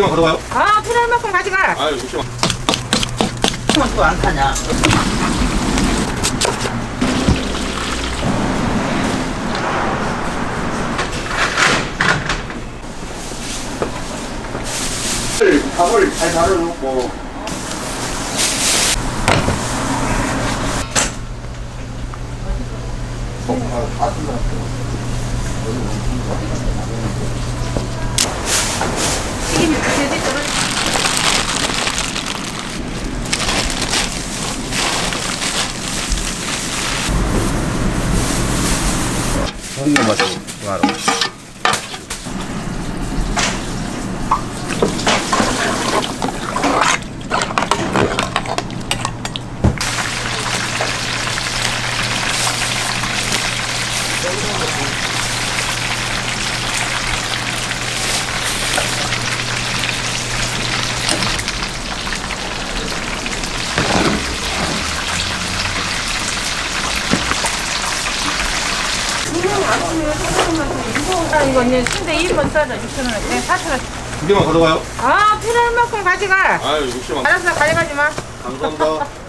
개만 가져가요? 아 필요할 만큼 가져가. 아유, 60만. 또안 타냐? 밥을 잘 다뤄놓고 튀김이 돼지 떨어. Bunun numarası var. 홍보 맛이 좋아로. 아 이거 이제 순대 2번 싸자 6천 원. 내 4천 원. 두 개만 가져가요? 아 필요할 만큼 가져가. 아유, 60만. 알았어 가져가지 마. 감사합니다.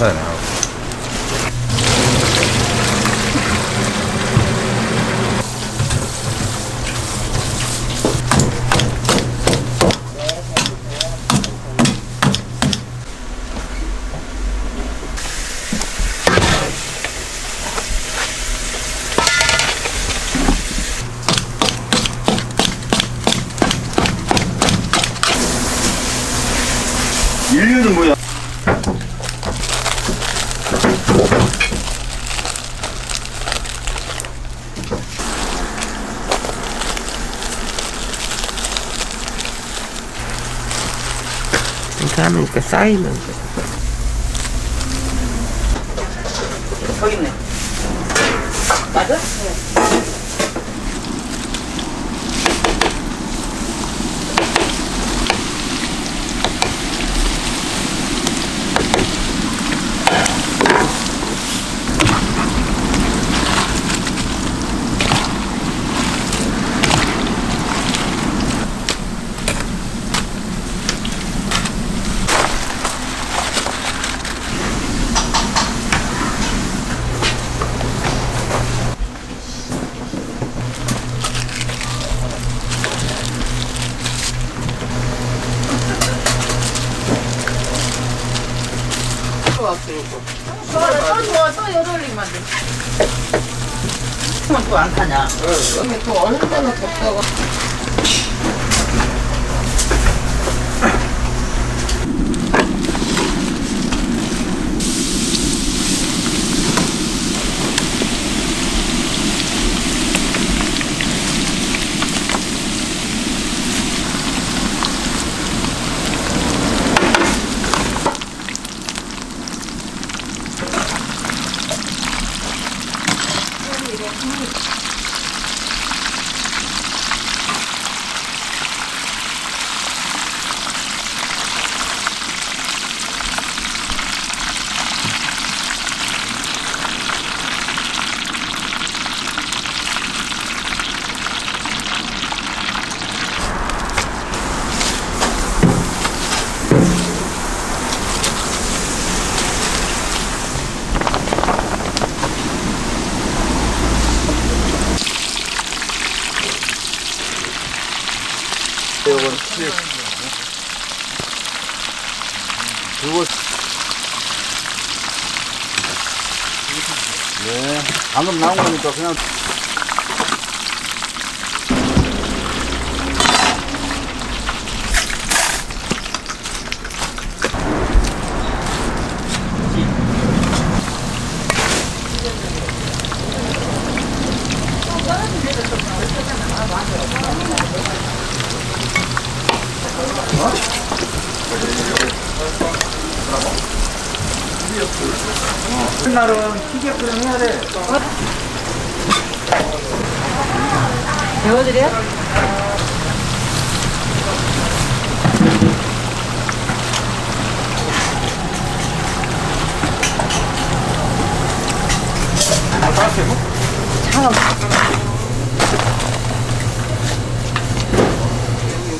한 이렇게 하면 이렇게 쌓이면 저기 있네 맞아? 안 타냐? 여기 또 얼마나 덥다고. Oh, 네. 방금 나온 거니까 그냥 그날은 기계 끓여 해야 돼. 배워드려?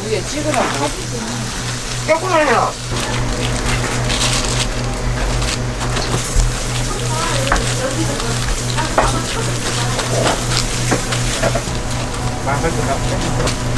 위에 찍으라고. 해요. 八分多。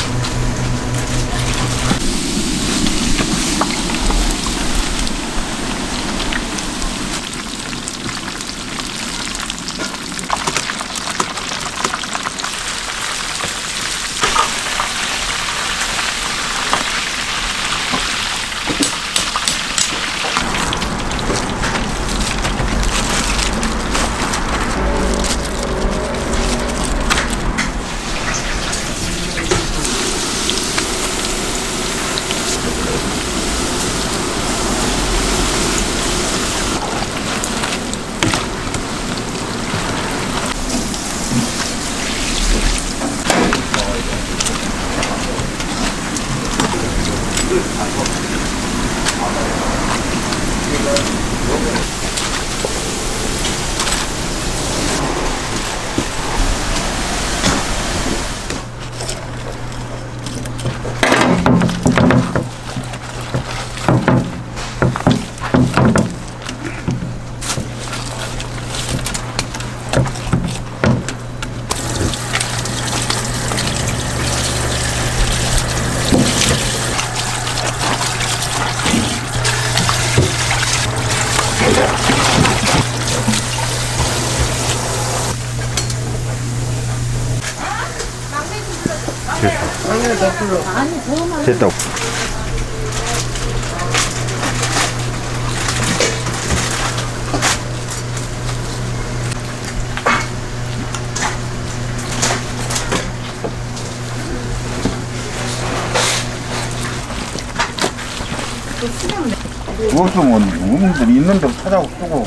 Gracias. 됐다. 무엇이면 우는들 있는 대로 찾아고 쓰고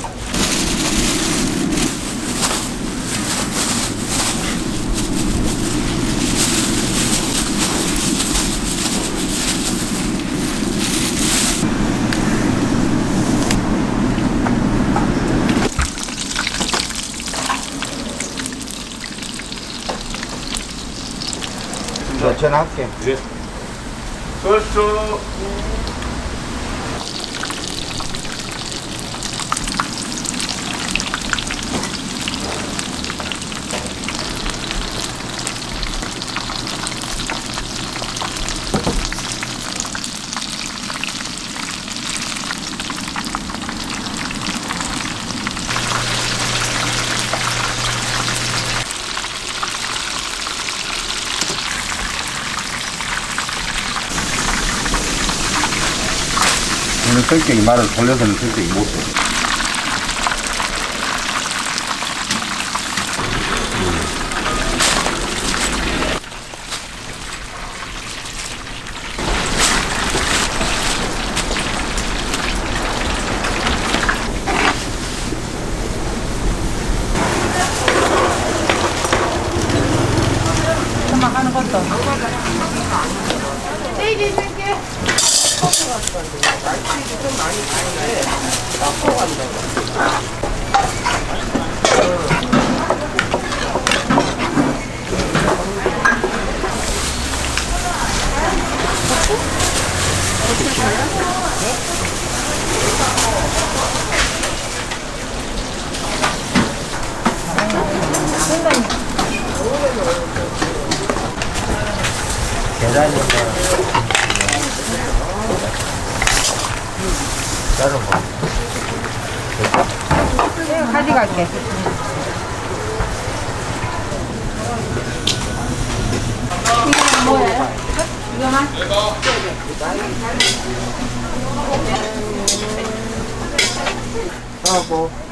자, 전화할게. 성격이 말을 돌려서는 성격이 못해. 내가 가져갈게. 이거 뭐예요? 이거만? 하고